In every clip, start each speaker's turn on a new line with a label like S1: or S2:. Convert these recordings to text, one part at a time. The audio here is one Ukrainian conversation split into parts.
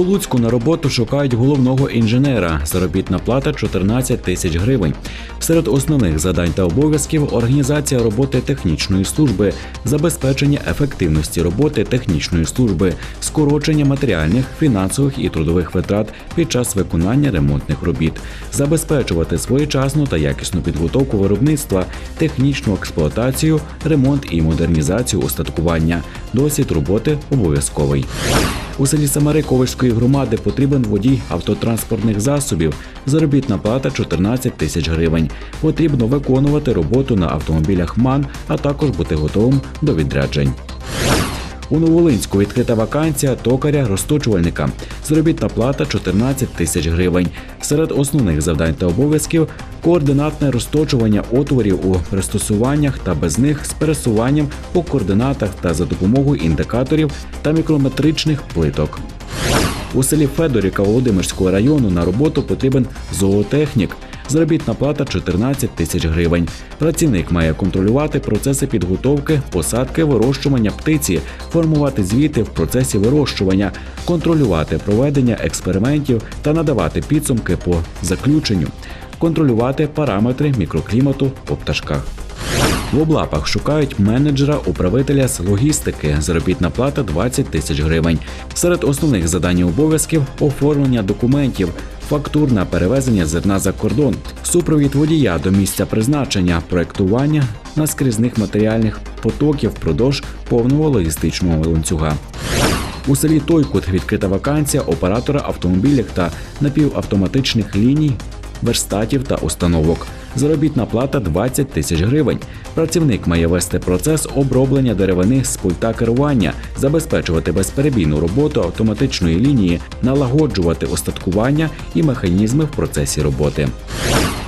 S1: Луцьку на роботу шукають головного інженера. Заробітна плата 14 тисяч гривень. Серед основних завдань та обов'язків організація роботи технічної служби, забезпечення ефективності роботи технічної служби, скорочення матеріальних, фінансових і трудових витрат під час виконання ремонтних робіт, забезпечувати своєчасну та якісну підготовку виробництва, технічну експлуатацію, ремонт і модернізацію устаткування. Досвід роботи обов'язковий. У селі Самари Ковальської громади потрібен водій автотранспортних засобів. Заробітна плата 14 тисяч гривень. Потрібно виконувати роботу на автомобілях МАН, а також бути готовим до відряджень. У Новолинську відкрита вакансія токаря розточувальника. Заробітна плата 14 тисяч гривень. Серед основних завдань та обов'язків координатне розточування отворів у пристосуваннях та без них з пересуванням по координатах та за допомогою індикаторів та мікрометричних плиток. У селі Федорівка Володимирського району на роботу потрібен зоотехнік. Заробітна плата 14 тисяч гривень. Працівник має контролювати процеси підготовки, посадки, вирощування птиці, формувати звіти в процесі вирощування, контролювати проведення експериментів та надавати підсумки по заключенню, контролювати параметри мікроклімату по пташках. В облапах шукають менеджера управителя з логістики. Заробітна плата 20 тисяч гривень. Серед основних завдань і обов'язків оформлення документів, фактурне перевезення зерна за кордон, супровід водія до місця призначення, проектування наскрізних матеріальних потоків впродовж повного логістичного ланцюга. У селі Тойкут відкрита вакансія оператора автомобілів та напівавтоматичних ліній, верстатів та установок. Заробітна плата 20 тисяч гривень. Працівник має вести процес оброблення деревини з пульта керування, забезпечувати безперебійну роботу автоматичної лінії, налагоджувати остаткування і механізми в процесі роботи.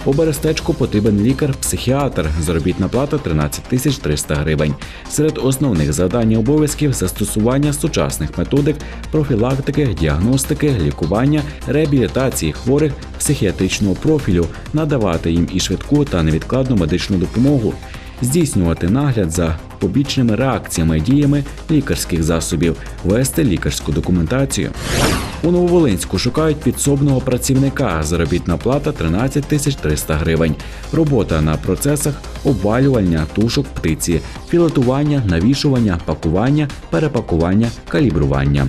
S1: У Берестечку потрібен лікар-психіатр. Заробітна плата 13 тисяч 300 гривень. Серед основних завдань і обов'язків застосування сучасних методик профілактики, діагностики, лікування, реабілітації хворих психіатричного профілю, надавати їм і швидку та невідкладну медичну допомогу, здійснювати нагляд за побічними реакціями і діями лікарських засобів, вести лікарську документацію. У Нововолинську шукають підсобного працівника. Заробітна плата 13 тисяч 300 гривень. Робота на процесах обвалювання тушок птиці, філетування, навішування, пакування, перепакування, калібрування.